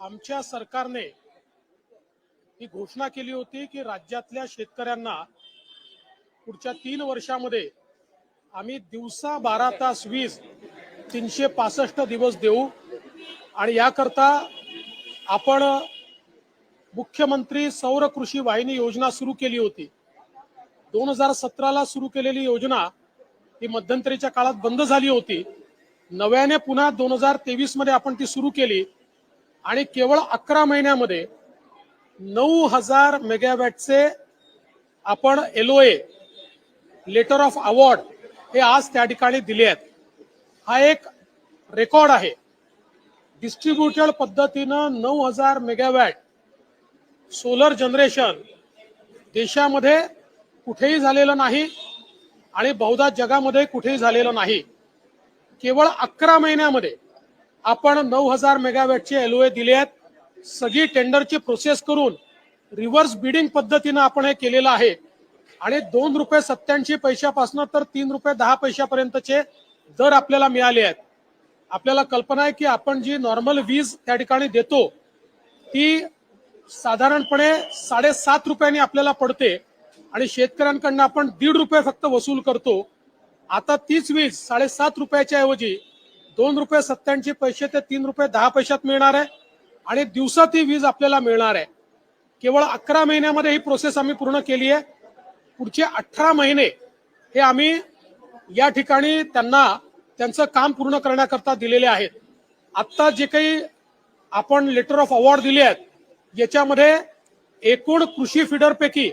आमच्या सरकारने ही घोषणा केली होती की राज्यातल्या शेतकऱ्यांना पुढच्या तीन वर्षामध्ये आम्ही दिवसा बारा तास वीज तीनशे पासष्ट दिवस देऊ. आणि याकरता आपण मुख्यमंत्री सौर कृषी वाहिनी योजना सुरू केली होती. दोन हजार सतराला सुरू केलेली योजना ही मध्यंतरीच्या काळात बंद झाली होती. नव्याने पुन्हा दोन हजार तेवीसमध्ये आपण ती सुरू केली. आणि केवळ अकरा महिन्यामध्ये नऊ हजार मेगावॅटचे आपण एलओए लेटर ऑफ अवॉर्ड हे आज त्या ठिकाणी दिले आहेत. हा एक रेकॉर्ड आहे. डिस्ट्रीब्युटेड पद्धतीनं नऊ हजार मेगावॅट सोलर जनरेशन देशामध्ये कुठेही झालेलं नाही आणि बहुधा जगामध्ये कुठेही झालेलं नाही. केवळ अकरा महिन्यामध्ये आपण नऊ हजार मेगावॅटचे एलओए दिले आहेत. सगळी टेंडरची प्रोसेस करून रिव्हर्स बिडिंग पद्धतीनं आपण हे केलेलं आहे. आणि दोन रुपये सत्याऐंशी पैशापासून तर तीन रुपये दहा पैशापर्यंतचे दर आपल्याला मिळाले आहेत. आपल्याला कल्पना आहे की आपण जी नॉर्मल वीज त्या ठिकाणी देतो ती साधारणपणे साडेसात रुपयांनी आपल्याला पडते. आणि शेतकऱ्यांकडनं आपण दीड रुपये फक्त वसूल करतो. आता तीच वीज साडेसात रुपयाच्या ऐवजी दोन रुपये सत्त्याऐंशी पैसे ते तीन रुपये दहा पैशात मिळणार आहे आणि दिवसा ती वीज आपल्याला मिळणार आहे. केवळ अकरा महिन्यामध्ये ही प्रोसेस आम्ही पूर्ण केली आहे. पुढचे अठरा महिने हे आम्ही या ठिकाणी त्यांना त्यांचं काम पूर्ण करण्याकरता दिलेले आहेत. आत्ता जे काही आपण लेटर ऑफ अवॉर्ड दिले आहेत याच्यामध्ये एकूण कृषी फीडरपैकी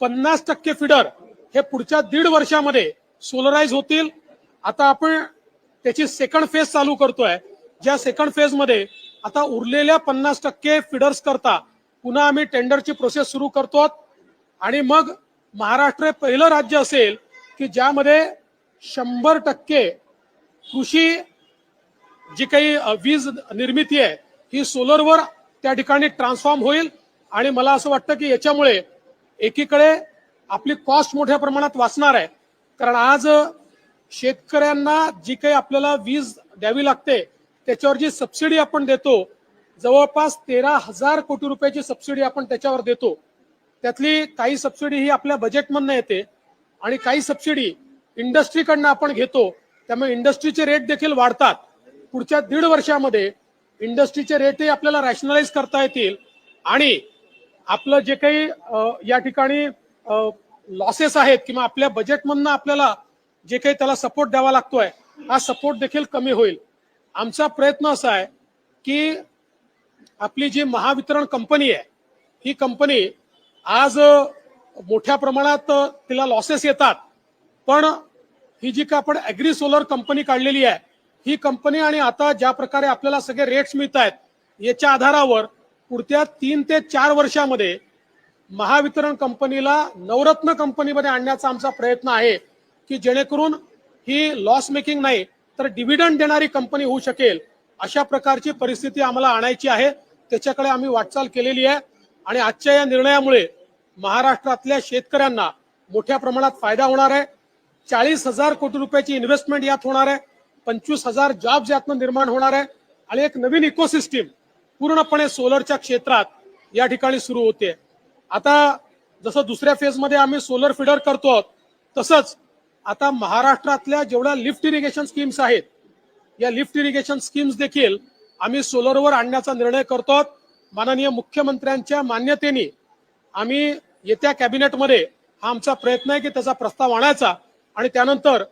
पन्नास टक्के फिडर हे पुढच्या दीड वर्षामध्ये सोलराईज होतील. आता आपण त्याची सेकंड फेज चालू करतोय. ज्या सेकंड फेजमध्ये आता उरलेल्या पन्नास टक्के फिडर्स करता पुन्हा आम्ही टेंडरची प्रोसेस सुरू करतो आणि मग महाराष्ट्र हे पहिलं राज्य असेल की ज्यामध्ये शंभर टक्के कृषी जी काही वीज निर्मिती आहे ही सोलरवर त्या ठिकाणी ट्रान्सफॉर्म होईल. आणि मला असं वाटतं की याच्यामुळे एकीकडे आपली कॉस्ट मोठ्या प्रमाणात वाचणार आहे. कारण आज शेतकऱ्यांना जी काही आपल्याला वीज द्यावी लागते त्याच्यावर जी सबसिडी आपण देतो जवळपास तेरा हजार कोटी रुपयाची सबसिडी आपण त्याच्यावर देतो. त्यातली काही सबसिडी ही आपल्या बजेटमधनं येते आणि काही सबसिडी इंडस्ट्रीकडनं आपण घेतो त्यामुळे इंडस्ट्रीचे रेट देखील वाढतात. पुढच्या दीड वर्षामध्ये इंडस्ट्रीचे रेटही आपल्याला रॅशनलाइज करता येतील आणि आपलं जे काही या ठिकाणी लॉसेस आहेत किंवा आपल्या बजेटमधनं आपल्याला जे काही त्याला सपोर्ट द्यावा लागतोय हा सपोर्ट देखील कमी होईल. आमचा प्रयत्न असा आहे की आपली जी महावितरण कंपनी आहे ही कंपनी आज मोठ्या प्रमाणात तिला लॉसेस येतात. पण ही जी का आपण अॅग्री सोलर कंपनी काढलेली आहे ही कंपनी आणि आता ज्या प्रकारे आपल्याला सगळे रेट्स मिळत आहेत याच्या आधारावर पुढच्या तीन ते चार वर्षामध्ये महावितरण कंपनीला नवरत्न कंपनीमध्ये आणण्याचा आमचा प्रयत्न आहे. की जेणेकरून ही लॉस मेकिंग नाही तर डिव्हिडंड देणारी कंपनी होऊ शकेल. अशा प्रकारची परिस्थिती आम्हाला आणायची आहे. त्याच्याकडे आम्ही वाटचाल केलेली आहे. आणि आजच्या या निर्णयामुळे महाराष्ट्रातल्या शेतकऱ्यांना मोठ्या प्रमाणात फायदा होणार आहे. चाळीस हजार कोटी रुपयाची इन्व्हेस्टमेंट यात होणार आहे. पंचवीस हजार जॉब्स यातनं निर्माण होणार आहे. आणि एक नवीन इकोसिस्टीम पूर्णपणे सोलरच्या क्षेत्रात या ठिकाणी सुरू होते. आता जसं दुसऱ्या फेजमध्ये आम्ही सोलर फिडर करतो तसंच आता महाराष्ट्रातल्या जेवढ्या लिफ्ट इरिगेशन स्कीम्स आहेत या लिफ्ट इरिगेशन स्कीम्स देखील आम्ही सोलरवर आणण्याचा निर्णय करतो. माननीय मुख्यमंत्र्यांच्या मान्यतेने आम्ही येत्या कॅबिनेटमध्ये हा आमचा प्रयत्न आहे की त्याचा प्रस्ताव आणायचा आणि त्यानंतर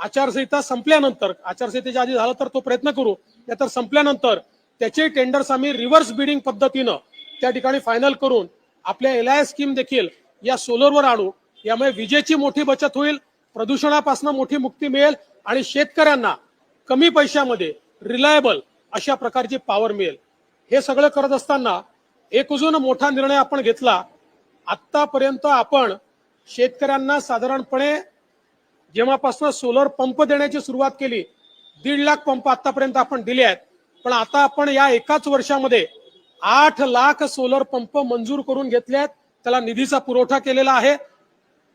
आचारसंहिता संपल्यानंतर आचारसंहितेच्या आधी झालं तर तो प्रयत्न करू नाहीतर संपल्यानंतर त्याचे टेंडर्स आम्ही रिव्हर्स बिडिंग पद्धतीनं त्या ठिकाणी फायनल करून आपल्या एल आय स्कीम देखील या सोलरवर आणू. यामुळे विजेची मोठी बचत होईल प्रदूषणापासून मोठी मुक्ती मिळेल आणि शेतकऱ्यांना कमी पैशामध्ये रिलायबल अशा प्रकारची पॉवर मिळेल. हे सगळं करत असताना एक अजून मोठा निर्णय आपण घेतला. आतापर्यंत आपण शेतकऱ्यांना साधारणपणे जेव्हापासून सोलर पंप देण्याची सुरुवात केली दीड लाख पंप आतापर्यंत आपण दिले आहेत. पण आता आपण या एकाच वर्षामध्ये आठ लाख सोलर पंप मंजूर करून घेतले आहेत. त्याला निधीचा पुरवठा केलेला आहे.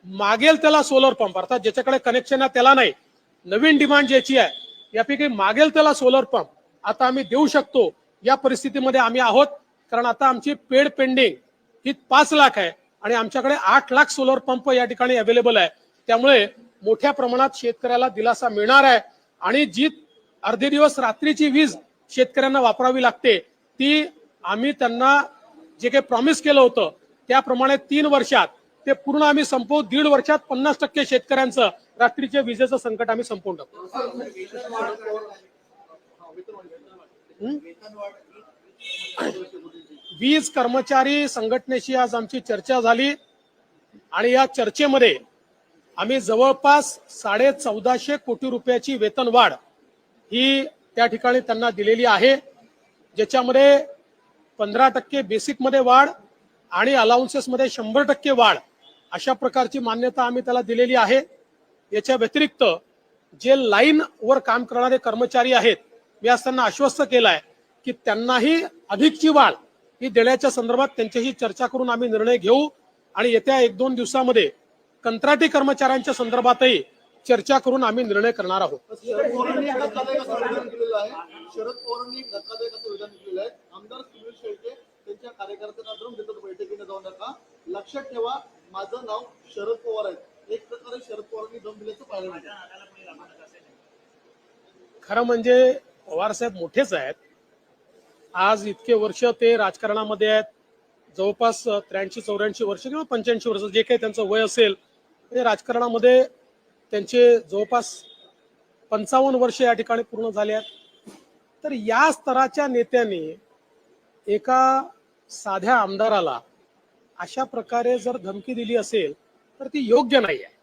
मागेल त्याला सोलर पंप अर्थात ज्याच्याकडे कनेक्शन आहे त्याला नाही. नवीन डिमांड ज्याची आहे यापैकी मागेल त्याला सोलर पंप आता आम्ही देऊ शकतो. या परिस्थितीमध्ये आम्ही आहोत. कारण आता आमची पेड पेंडिंग ही पाच लाख आहे. आणि आमच्याकडे आठ लाख सोलर पंप या ठिकाणी अवेलेबल आहे. त्यामुळे मोठ्या प्रमाणात शेतकऱ्याला दिलासा मिळणार आहे. आणि जी अर्धे दिवस रात्रीची वीज शेतकऱ्यांना वापरावी लागते ती आम्ही त्यांना जे काही प्रॉमिस केलं होतं त्याप्रमाणे तीन वर्षात ते पूर्ण आम्ही संपवू. दीड वर्षात पन्नास टक्के शेतकऱ्यांचं रात्रीच्या विजेचं संकट आम्ही संपवून टाकू. वीज कर्मचारी संघटनेशी आज आमची चर्चा झाली. आणि या चर्चेमध्ये आम्ही जवळपास साडे चौदाशे कोटी रुपयाची वेतन वाढ ही त्या ठिकाणी त्यांना दिलेली आहे. ज्याच्यामध्ये पंधरा टक्के बेसिकमध्ये वाढ आणि अलाउन्सेसमध्ये शंभर टक्के वाढ अशा प्रकारची मान्यता आम्ही त्याला दिलेली आहे. याच्या व्यतिरिक्त जे लाईन वर काम करणारे कर्मचारी आहेत मी आज त्यांना आश्वस्त केलं आहे की त्यांनाही अधिकची वाढ ही देण्याच्या संदर्भात त्यांच्याशी चर्चा करून आम्ही निर्णय घेऊ आणि येत्या एक दोन दिवसामध्ये कंत्राटी कर्मचाऱ्यांच्या संदर्भातही चर्चा करून आम्ही निर्णय करणार आहोत. शरद पवारांनी धक्कादायक असं विधान केलेलं आहे. आमदार सुनील शेळके त्यांच्या कार्यकर्त्यांना देतात बैठकीने जाऊ नका. लक्षात ठेवा माझं नाव शरद पवार आहे. एक प्रकारे शरद पवारांनी दम दिल्याचं पाहायला खरं म्हणजे पवारसाहेब मोठेच आहेत. आज इतके वर्ष ते राजकारणामध्ये आहेत. जवळपास त्र्याऐंशी चौऱ्याऐंशी वर्ष किंवा पंच्याऐंशी वर्ष जे काही त्यांचं वय असेल ते राजकारणामध्ये त्यांचे जवळपास पंचावन्न वर्ष या ठिकाणी पूर्ण झाले आहेत. तर या स्तराच्या नेत्याने एका साध्या आमदाराला अशा प्रकारे जर धमकी दिली असेल तर ती योग्य नाही आहे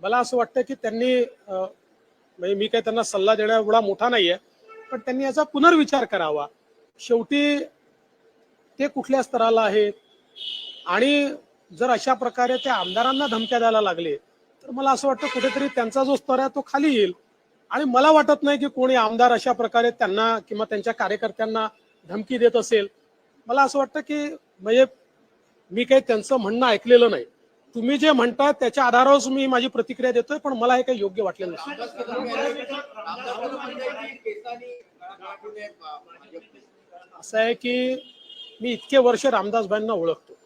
मला असं वाटतं की त्यांनी म्हणजे मी काही त्यांना सल्ला देण्या एवढा मोठा नाही आहे पण त्यांनी याचा पुनर्विचार करावा. शेवटी ते कुठल्या स्तराला आहेत? आणि जर अशा प्रकारे त्या आमदारांना धमक्या द्यायला लागले तर मला असं वाटतं कुठेतरी त्यांचा जो स्तर आहे तो खाली येईल. आणि मला वाटत नाही की कोणी आमदार अशा प्रकारे त्यांना किंवा त्यांच्या कार्यकर्त्यांना धमकी देत असेल. मला असं वाटतं की म्हणजे मी काही त्यांचं म्हणणं ऐकलेलं नाही. तुम्ही जे म्हणता त्याच्या आधारावर मी माझी प्रतिक्रिया देतोय पण मला हे काही योग्य वाटलं नाही. असं आहे की मी इतके वर्ष रामदासबाईंना ओळखतो.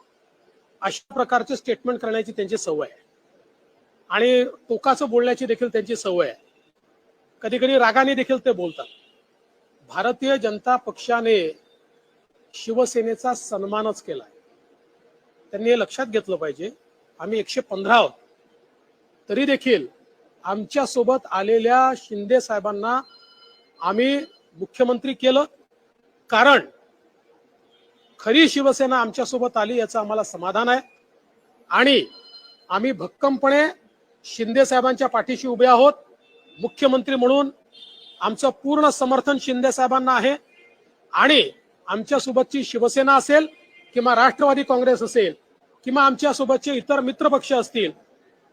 अशा प्रकारचे स्टेटमेंट करण्याची त्यांची सवय आहे. आणि टोकाचं बोलण्याची देखील त्यांची सवय आहे. कधी कधी रागाने देखील ते बोलतात. भारतीय जनता पक्षाने शिवसेनेचा सन्मानच केलाय. त्यांनी हे लक्षात घेतलं पाहिजे. आम्ही एकशे पंधरा आहोत. तरी देखील आमच्यासोबत आलेल्या शिंदे साहेबांना आम्ही मुख्यमंत्री केलं. कारण खरी शिवसेना आमच्यासोबत आली याचं आम्हाला समाधान आहे. आणि आम्ही भक्कमपणे शिंदे साहेबांच्या पाठीशी उभे आहोत. मुख्यमंत्री म्हणून आमचं पूर्ण समर्थन शिंदे साहेबांना आहे. आणि आमच्या सोबतची शिवसेना असेल किंवा राष्ट्रवादी काँग्रेस असेल किंवा आमच्या सोबतचे इतर मित्र पक्ष असतील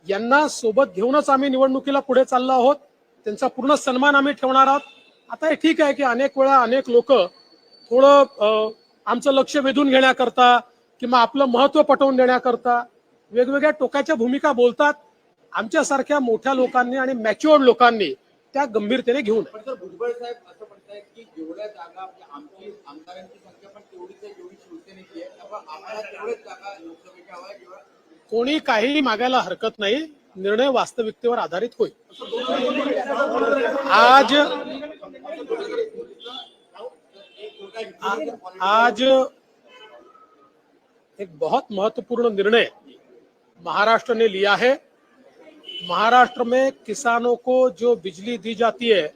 यांना सोबत घेऊनच आम्ही निवडणुकीला पुढे चाललो आहोत. त्यांचा पूर्ण सन्मान आम्ही ठेवणार आहोत. आता हे ठीक आहे की अनेक वेळा अनेक लोक थोडं आमचं लक्ष वेधून घेण्याकरता किंवा आपलं महत्त्व पटवून देण्याकरता वेगवेगळ्या टोकाच्या भूमिका बोलतात. आमच्यासारख्या मोठ्या लोकांनी आणि मॅच्युअर्ड लोकांनी त्या गंभीरतेने घेऊन भुजबळ साहेब कोणी मागायला हरकत नाही, निर्णय वास्तविकतेवर आधारित होईल. आज आज एक बहुत महत्वपूर्ण निर्णय महाराष्ट्र ने लिया है। महाराष्ट्र में किसानों को जो बिजली दी जाती है,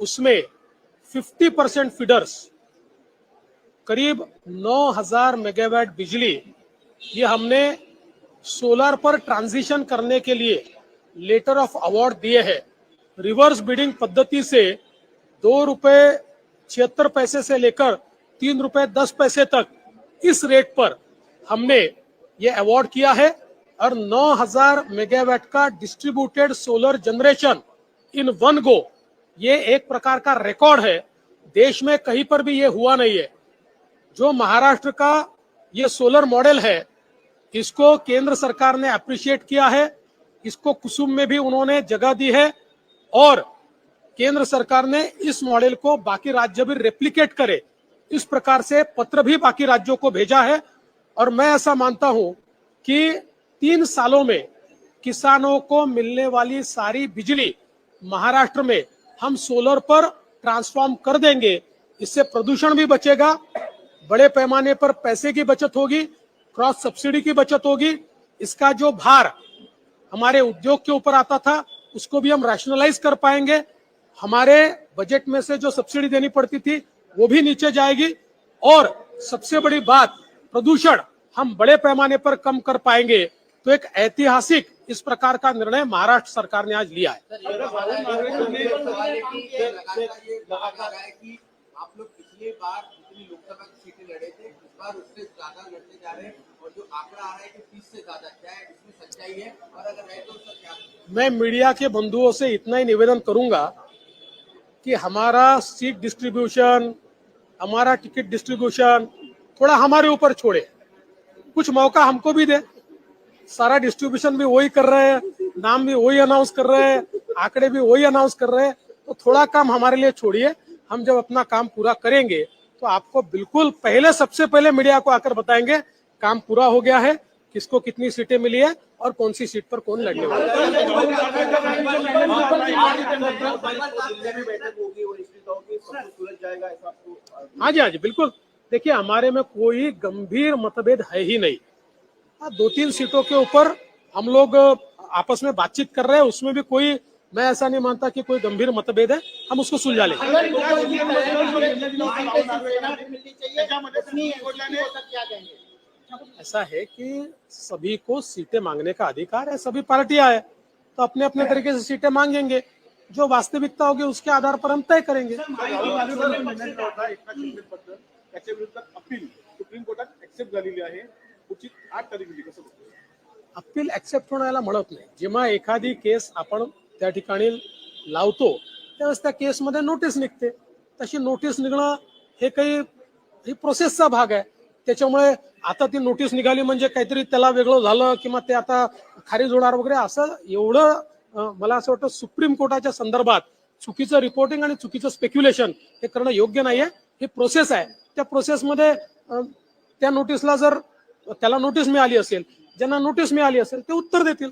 उसमें 50 परसेंट फीडर्स, करीब 9000 मेगावाट बिजली, ये हमने सोलर पर ट्रांजिशन करने के लिए लेटर ऑफ़ अवार्ड दिए हैं। रिवर्स बिडिंग पद्धति से दो रुपए छिहत्तर पैसे से लेकर तीन रुपए दस पैसे तक इस रेट पर हमने ये अवार्ड किया है। और 9000 मेगावाट का distributed solar generation in one go ये एक प्रकार का रिकॉर्ड है। देश में कहीं पर भी ये हुआ नहीं है। जो महाराष्ट्र का ये सोलर मॉडल है, इसको केंद्र सरकार ने अप्रिशिएट किया है, इसको कुसुम में भी उन्होंने जगह दी है और केंद्र सरकार ने इस मॉडल को बाकी राज्य भी रेप्लीकेट करे। इस प्रकार से पत्र भी बाकी राज्यों को भेजा है और मैं ऐसा मानता हूँ कि तीन सालों में किसानों को मिलने वाली सारी बिजली महाराष्ट्र में हम सोलर पर ट्रांसफॉर्म कर देंगे। इससे प्रदूषण भी बचेगा, बड़े पैमाने पर पैसे की बचत होगी, क्रॉस सब्सिडी की बचत होगी। इसका जो भार हमारे उद्योग के ऊपर आता था, उसको भी हम रैशनलाइज कर पाएँगे। हमारे बजट में से जो सब्सिडी देनी पड़ती थी, वो भी नीचे जाएगी। और सबसे बड़ी बात, प्रदूषण हम बड़े पैमाने पर कम कर पाएँगे। तो एक ऐतिहासिक इस प्रकार का निर्णय महाराष्ट्र सरकार ने आज लिया है। सर, ये सवाल है कि ये लगातार ये कहा जा रहा है कि आप लोग पिछली बार जितनी लोकसभा की सीटें लड़े थे इस बार उससे ज़्यादा लड़ने जा रहे हैं और जो आंकड़ा आ रहा है कि तीस से ज़्यादा क्या है इसमें सच्चाई है? और अगर है तो सर क्या मैं मीडिया के बंधुओं से इतना ही निवेदन करूँगा कि हमारा सीट डिस्ट्रीब्यूशन हमारा टिकट डिस्ट्रीब्यूशन थोड़ा हमारे ऊपर छोड़े। कुछ मौका हमको भी दे। सारा डिस्ट्रीब्यूशन भी वही कर रहे हैं, नाम भी वही अनाउंस कर रहे हैं, आंकड़े भी वही अनाउंस कर रहे हैं। तो थोड़ा काम हमारे लिए छोड़िए, हम जब अपना काम पूरा करेंगे तो आपको बिल्कुल पहले, सबसे पहले मीडिया को आकर बताएँगे, काम पूरा हो गया है, किसको कितनी सीटें मिली है और कौन सी सीट पर कौन लड़ने वाला है जी हाँ जी, बिल्कुल। देखिए, हमारे में कोई गंभीर मतभेद है ही नहीं। दो तीन सीटों के ऊपर हम लोग आपस में बातचीत कर रहे हैं उसमें भी कोई मैं ऐसा नहीं मानता कि कोई गंभीर मतभेद है हम उसको सुलझा लेंगे। ऐसा है। कि सभी को सीटें मांगने का अधिकार है सभी पार्टियाँ है तो अपने अपने तरीके से सीटें मांगेंगे। जो वास्तविकता होगी उसके आधार पर हम तय करेंगे। अपील सुप्रीम कोर्टात एक्सेप्ट झालेली आहे पुढची आठ तारीख दिली कसं अपील ऍक्सेप्ट होण्याला म्हणत नाही. जेव्हा एखादी केस आपण त्या ठिकाणी लावतो त्यावेळेस त्या केसमध्ये नोटीस निघते. तशी नोटीस निघणं हे काही ही प्रोसेसचा भाग आहे. त्याच्यामुळे आता ती नोटीस निघाली म्हणजे काहीतरी त्याला वेगळं झालं किंवा ते आता खारीज होणार वगैरे असं एवढं मला असं वाटतं सुप्रीम कोर्टाच्या संदर्भात चुकीचं रिपोर्टिंग आणि चुकीचं स्पेक्युलेशन हे करणं योग्य नाहीये. हे प्रोसेस आहे. त्या प्रोसेसमध्ये त्या नोटीसला जर त्याला नोटीस मिळाली असेल. ज्यांना नोटीस मिळाली असेल ते उत्तर देतील.